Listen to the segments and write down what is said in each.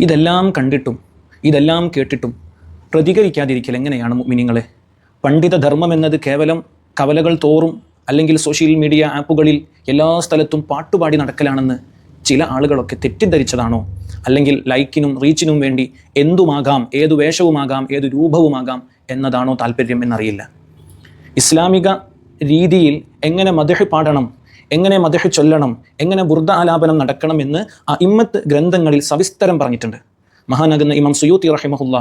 ഇതെല്ലാം കണ്ടിട്ടും ഇതെല്ലാം കേട്ടിട്ടും പ്രതികരിക്കാതിരിക്കൽ എങ്ങനെയാണ് മിനിങ്ങളെ പണ്ഡിത ധർമ്മം എന്നത് കേവലം കവലകൾ തോറും അല്ലെങ്കിൽ സോഷ്യൽ മീഡിയ ആപ്പുകളിൽ എല്ലാ സ്ഥലത്തും പാട്ടുപാടി നടക്കലാണെന്ന് ചില ആളുകളൊക്കെ തെറ്റിദ്ധരിച്ചതാണോ? അല്ലെങ്കിൽ ലൈക്കിനും റീച്ചിനും വേണ്ടി എന്തുമാകാം ഏതു വേഷവുമാകാം ഏതു രൂപവുമാകാം എന്നതാണോ താല്പര്യം എന്നറിയില്ല. ഇസ്ലാമിക രീതിയിൽ എങ്ങനെ മദഹ് പാടണം എങ്ങനെ മദഹ് ചൊല്ലണം എങ്ങനെ ബുർദ ആലാപനം നടക്കണം എന്ന് ആ ഇമ്മത്ത് ഗ്രന്ഥങ്ങളിൽ സവിസ്തരം പറഞ്ഞിട്ടുണ്ട്. മഹാനകുന്ന ഇമാം സുയൂത്തി റഹിമഹുല്ല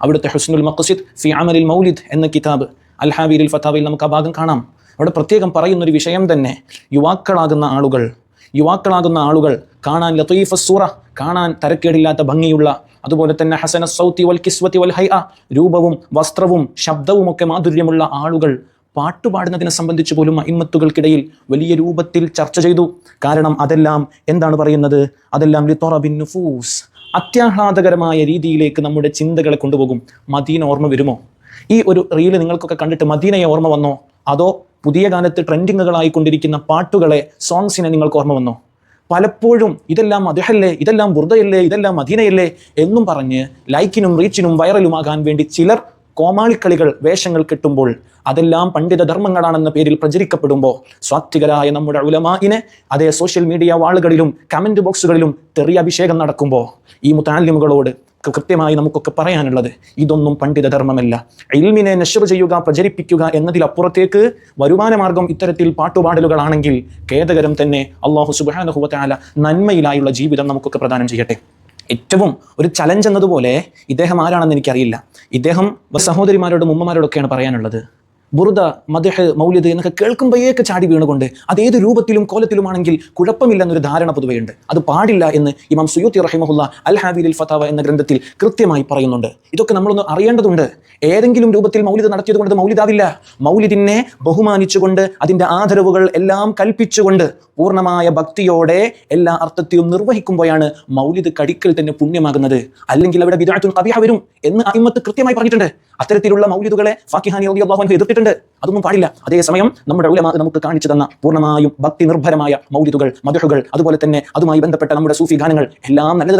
അവിടുത്തെ ഹുസ്നുൽ മഖസിദ് ഫി അമലിൽ മൗലിദ് എന്ന കിതാബ് അൽഹാബീരിൽ ഹാബീരിൽ ഫത്താവിൽ നമുക്ക് ആ ഭാഗം കാണാം. അവിടെ പ്രത്യേകം പറയുന്നൊരു വിഷയം തന്നെ യുവാക്കളാകുന്ന ആളുകൾ യുവാക്കളാകുന്ന ആളുകൾ കാണാൻ ലത്തീഫ സൂറ കാണാൻ തരക്കേടില്ലാത്ത ഭംഗിയുള്ള അതുപോലെ തന്നെ ഹസന സൗത്തി വൽ കിസ്വത്തി വൽ ഹൈ രൂപവും വസ്ത്രവും ശബ്ദവും ഒക്കെ മാധുര്യമുള്ള ആളുകൾ പാട്ടുപാടുന്നതിനെ സംബന്ധിച്ച് പോലും അയിമത്തുകൾക്കിടയിൽ വലിയ രൂപത്തിൽ ചർച്ച ചെയ്തു. കാരണം അതെല്ലാം എന്താണ് പറയുന്നത്? അതെല്ലാം ലിത്തോറബിൻ നുഫൂസ് അത്യാഹ്ലാദകരമായ രീതിയിലേക്ക് നമ്മുടെ ചിന്തകളെ കൊണ്ടുപോകും. മദീന ഓർമ്മ വരുമോ? ഈ ഒരു റീൽ നിങ്ങൾക്കൊക്കെ കണ്ടിട്ട് മദീനയെ ഓർമ്മ വന്നോ? അതോ പുതിയ കാലത്ത് ട്രെൻഡിങ്ങുകളായി കൊണ്ടിരിക്കുന്ന പാട്ടുകളെ സോങ്സിനെ നിങ്ങൾക്ക് ഓർമ്മ വന്നോ? പലപ്പോഴും ഇതെല്ലാം അദ്ദേഹല്ലേ ഇതെല്ലാം ബുർദയല്ലേ ഇതെല്ലാം മദീനയല്ലേ എന്നും പറഞ്ഞ് ലൈക്കിനും റീച്ചിനും വൈറലുമാകാൻ വേണ്ടി ചിലർ കോമാളിക്കളികൾ വേഷങ്ങൾ കിട്ടുമ്പോൾ അതെല്ലാം പണ്ഡിത ധർമ്മങ്ങളാണെന്ന പേരിൽ പ്രചരിക്കപ്പെടുമ്പോൾ സ്വാത്വികരായ നമ്മുടെ ഉലമാഇനെ അതേ സോഷ്യൽ മീഡിയ വാളുകളിലും കമന്റ് ബോക്സുകളിലും തെറിയ അഭിഷേകം നടക്കുമ്പോൾ ഈ മുത്താലിമുകളോട് കൃത്യമായി നമുക്കൊക്കെ പറയാനുള്ളത് ഇതൊന്നും പണ്ഡിത ധർമ്മമല്ല. ഇൽമിനെ നഷർ ചെയ്യുക പ്രചരിപ്പിക്കുക എന്നതിലപ്പുറത്തേക്ക് വരുമാന മാർഗം ഇത്തരത്തിൽ പാട്ടുപാടലുകളാണെങ്കിൽ ഖേദകരം തന്നെ അള്ളാഹു സുബാനഹുവത്താല നന്മയിലായുള്ള ജീവിതം നമുക്കൊക്കെ പ്രദാനം ചെയ്യട്ടെ. ഏറ്റവും ഒരു ചലഞ്ച് എന്നതുപോലെ ഇദ്ദേഹം ആരാണെന്ന് എനിക്കറിയില്ല. ഇദ്ദേഹം സഹോദരിമാരോടും ഉമ്മമാരോടൊക്കെയാണ് പറയാനുള്ളത്. ബുറുദ മദഹ് മൗലിദ് എന്നൊക്കെ കേൾക്കുമ്പോഴേക്ക് ചാടി വീണുകൊണ്ട് അതേത് രൂപത്തിലും കോലത്തിലുമാണെങ്കിൽ കുഴപ്പമില്ലെന്നൊരു ധാരണ പൊതുവെയുണ്ട്. അത് പാടില്ല എന്ന് ഇമാം സുയൂത്തി റഹിമഹുല്ല അൽ ഹാബിൽ എന്ന ഗ്രന്ഥത്തിൽ കൃത്യമായി പറയുന്നുണ്ട്. ഇതൊക്കെ നമ്മളൊന്ന് അറിയേണ്ടതുണ്ട്. ഏതെങ്കിലും രൂപത്തിൽ മൗലിദ് നടത്തിയത് കൊണ്ട് മൗലിദാവില്ല. മൗലിദിനെ ബഹുമാനിച്ചുകൊണ്ട് അതിന്റെ ആദരവുകൾ എല്ലാം കൽപ്പിച്ചുകൊണ്ട് പൂർണമായ ഭക്തിയോടെ എല്ലാ അർത്ഥത്തിലും നിർവഹിക്കുമ്പോഴാണ് മൗലിദ് കടിക്കൽ തന്നെ പുണ്യമാകുന്നത്. അല്ലെങ്കിൽ അവിടെ വിദ്യാർത്ഥികൾ കവിയ വരും എന്ന് അയിമത്ത് കൃത്യമായി പറഞ്ഞിട്ടുണ്ട്. അത്തരത്തിലുള്ള മൗലിദുകളെ ഫാക്കിഹാനി അൻഹു എതിർത്തിട്ടുണ്ട് അതൊന്നും പാടില്ല. അതേസമയം നമ്മുടെ ഉലമ നമുക്ക് കാണിച്ചു തന്ന പൂർണമായും ഭക്തി നിർഭരമായ മൗലിദുകൾ മധുഹുകൾ അതുപോലെ തന്നെ അതുമായി ബന്ധപ്പെട്ട നമ്മുടെ സൂഫി ഗാനങ്ങൾ എല്ലാം നല്ലത്